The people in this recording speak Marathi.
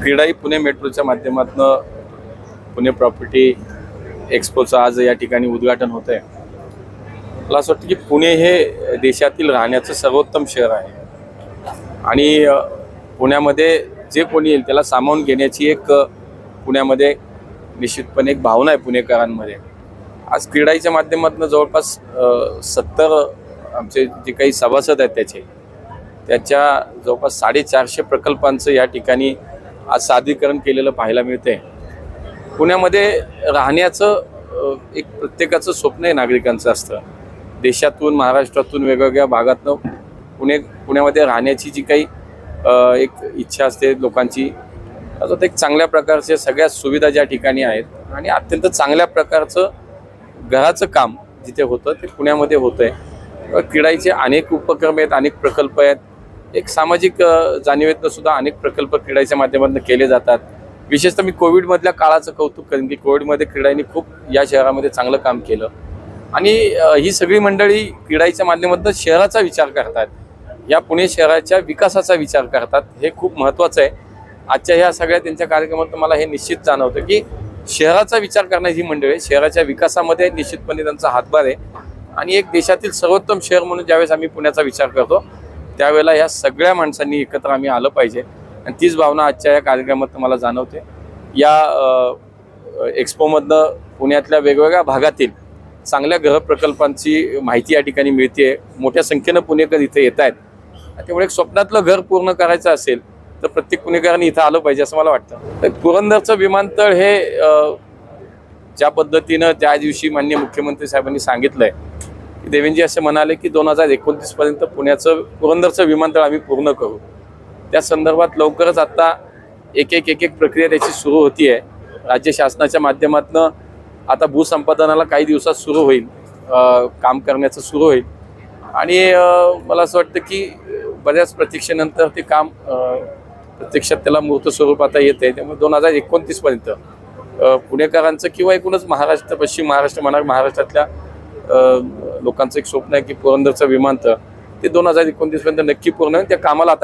क्रीडाई पुणे मेट्रोच्या माध्यमातून पुणे प्रॉपर्टी एक्सपोचं आज या ठिकाणी उद्घाटन होत आहे मला असं वाटतं की पुणे हे देशातील राहण्याचं सर्वोत्तम शहर आहे. आणि पुण्यामध्ये जे कोणी येईल त्याला सामावून घेण्याची एक पुण्यामध्ये निश्चितपणे एक भावना आहे पुणेकरांमध्ये. आज क्रीडाईच्या माध्यमातून जवळपास सत्तर आमचे जे काही सभासद आहेत त्याचे त्याच्या जवळपास साडेचारशे प्रकल्पांचं या ठिकाणी आज सादरीकरण केलेलं पाहायला मिळते पुण्यामध्ये राहण्याचं एक प्रत्येकाचं स्वप्न आहे नागरिकांचं असतं. देशातून महाराष्ट्रातून वेगवेगळ्या भागातनं पुणे पुण्यामध्ये राहण्याची जी काही एक इच्छा असते लोकांची तर एक चांगल्या प्रकारचे सगळ्या सुविधा ज्या ठिकाणी आहेत आणि अत्यंत चांगल्या प्रकारचं घराचं काम जिथे होतं ते पुण्यामध्ये होतं आहे क्रीडाईचे अनेक उपक्रम आहेत अनेक प्रकल्प आहेत. एक सामाजिक जाणीवेतनं सुद्धा अनेक प्रकल्प क्रीडाईच्या माध्यमातून केले जातात. विशेषतः मी कोविडमधल्या काळाचं कौतुक करेन की कोविडमध्ये क्रीडाईने खूप या शहरामध्ये चांगलं काम केलं. आणि ही सगळी मंडळी क्रीडाईच्या माध्यमातून शहराचा विचार करतात. या पुणे शहराच्या विकासाचा विचार करतात. हे खूप महत्त्वाचं आहे. आजच्या ह्या सगळ्या त्यांच्या कार्यक्रमात मला हे निश्चित जाणवतं की शहराचा विचार करण्याची ही मंडळी शहराच्या विकासामध्ये निश्चितपणे त्यांचा हातभार आहे. आणि एक देशातील सर्वोत्तम शहर म्हणून ज्यावेळेस आम्ही पुण्याचा विचार करतो त्यावेळेला ह्या सगळ्या माणसांनी एकत्र आम्ही आलं पाहिजे. आणि तीच भावना आजच्या या कार्यक्रमात मला जाणवते. या एक्स्पोमधनं एक्सपोमधनं पुण्यातल्या वेगवेगळ्या भागातील चांगल्या गृह प्रकल्पांची माहिती या ठिकाणी मिळते मोठ्या संख्येनं पुणेकर इथे येत आहेत. त्यामुळे एक स्वप्नातलं घर पूर्ण करायचं असेल तर प्रत्येक पुणेकरांनी इथं आलं पाहिजे असं मला वाटतं. तर पुरंदरचं विमानतळ हे ज्या पद्धतीनं त्या दिवशी माननीय मुख्यमंत्री साहेबांनी सांगितलं आहे देवेंजी असे म्हणाले की दोन हजार एकोणतीसपर्यंत पुण्याचं पुरंदरचं विमानतळ आम्ही पूर्ण करू. त्या संदर्भात लवकरच आता एक एक एक एक प्रक्रिया त्याची सुरू होती आहे राज्य शासनाच्या माध्यमातून आता भूसंपादनाला काही दिवसात सुरू होईल. काम करण्याचं सुरू होईल. आणि मला असं वाटतं की बऱ्याच प्रतीक्षेनंतर ते काम प्रत्यक्षात त्याला मूर्त स्वरूप आता येत आहे त्यामुळे दोन हजार एकोणतीसपर्यंत पुणेकरांचं किंवा एकूणच महाराष्ट्र पश्चिम महाराष्ट्र म्हणा महाराष्ट्रातल्या लोकांचं एक स्वप्न आहे की पुरंदरचं विमानतळ ते दोन हजार एकोणतीसपर्यंत नक्की पूर्ण त्या कामाला आता